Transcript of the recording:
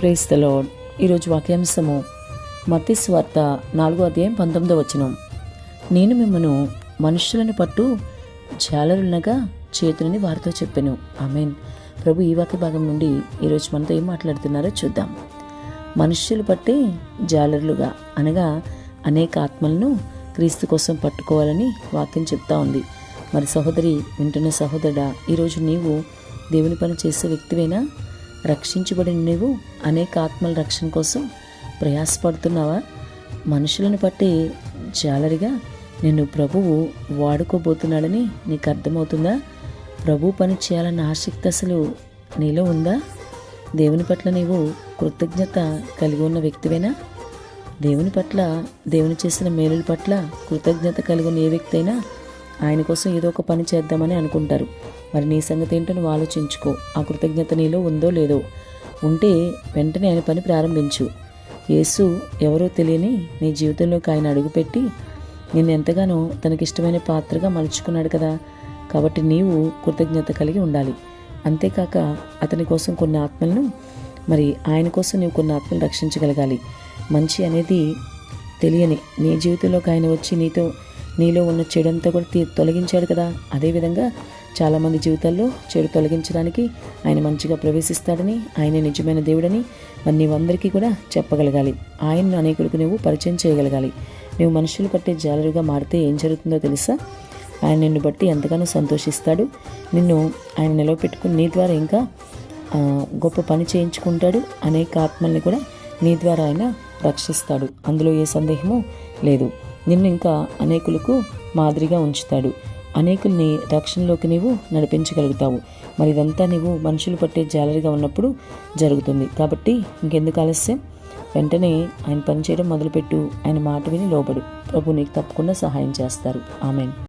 Praise the ఈరోజు వాక్యాంశము మత్తి స్వార్త నాలుగో అధ్యాయం పంతొమ్మిదో వచనం. నేను మిమ్మను మనుషులను పట్టు జాలరులనగా చేతులని వారితో చెప్పాను. ఆమెన్. ప్రభు ఈ వాక్య భాగం నుండి ఈరోజు మనతో ఏం మాట్లాడుతున్నారో చూద్దాం. మనుష్యులు పట్టే జాలరులుగా అనగా అనేక ఆత్మలను క్రీస్తు కోసం పట్టుకోవాలని వాక్యం చెప్తా ఉంది. మరి సహోదరి వింటున్న సహోదరుడా ఈరోజు నీవు దేవుని పని చేసే వ్యక్తివేనా? రక్షించబడిన నీవు అనేక ఆత్మల రక్షణ కోసం ప్రయాసపడుతున్నావా? మనుషులను బట్టి జాలరిగా నిన్ను ప్రభువు వాడుకోబోతున్నాడని నీకు అర్థమవుతుందా? ప్రభు పని చేయాలన్న ఆసక్తి అసలు నీలో ఉందా? దేవుని పట్ల నీవు కృతజ్ఞత కలిగి ఉన్న వ్యక్తివేనా? దేవుని పట్ల దేవుని చేసిన మేలుల పట్ల కృతజ్ఞత కలిగి ఉన్న ఏ వ్యక్తి అయినా ఆయన కోసం ఏదో ఒక పని చేద్దామని అనుకుంటారు. మరి నీ సంగతి ఏంటో నువ్వు ఆలోచించుకో. ఆ కృతజ్ఞత నీలో ఉందో లేదో. ఉంటే వెంటనే ఆయన పని ప్రారంభించు. యేసు ఎవరో తెలియని నీ జీవితంలోకి ఆయన అడుగుపెట్టి నిన్ను ఎంతగానో తనకిష్టమైన పాత్రగా మలుచుకున్నాడు కదా. కాబట్టి నీవు కృతజ్ఞత కలిగి ఉండాలి. అంతేకాక అతని కోసం కొన్ని ఆత్మలను మరి ఆయన కోసం నీవు కొన్ని ఆత్మలు రక్షించగలగాలి. మంచి అనేది తెలియని నీ జీవితంలోకి ఆయన వచ్చి నీతో నీలో ఉన్న చెడంతా కూడా తొలగించాడు కదా. అదేవిధంగా చాలామంది జీవితాల్లో చెడు తొలగించడానికి ఆయన మంచిగా ప్రవేశిస్తాడని ఆయన నిజమైన దేవుడని మరి నీవందరికీ కూడా చెప్పగలగాలి. ఆయన్ను అనేకులకు నువ్వు పరిచయం చేయగలగాలి. నువ్వు మనుషులు పట్టే జాలరుగా మారితే ఏం జరుగుతుందో తెలుసా? ఆయన నిన్ను బట్టి ఎంతగానో సంతోషిస్తాడు. నిన్ను ఆయన నిలవపెట్టుకుని నీ ద్వారా ఇంకా గొప్ప పని చేయించుకుంటాడు. అనేక ఆత్మల్ని కూడా నీ ద్వారా ఆయన రక్షిస్తాడు. అందులో ఏ సందేహము లేదు. నిన్ను ఇంకా అనేకులకు మాదిరిగా ఉంచుతాడు. అనేకుల్ని రక్షణలోకి నీవు నడిపించగలుగుతావు. మరి ఇదంతా నీవు మనుషులు పట్టే జాలరిగా ఉన్నప్పుడు జరుగుతుంది. కాబట్టి ఇంకెందుకు ఆలస్యం? వెంటనే ఆయన పనిచేయడం మొదలుపెట్టు. ఆయన మాట విని లోబడు. ప్రభు నీకు తప్పకుండా సహాయం చేస్తారు. ఆమెన్.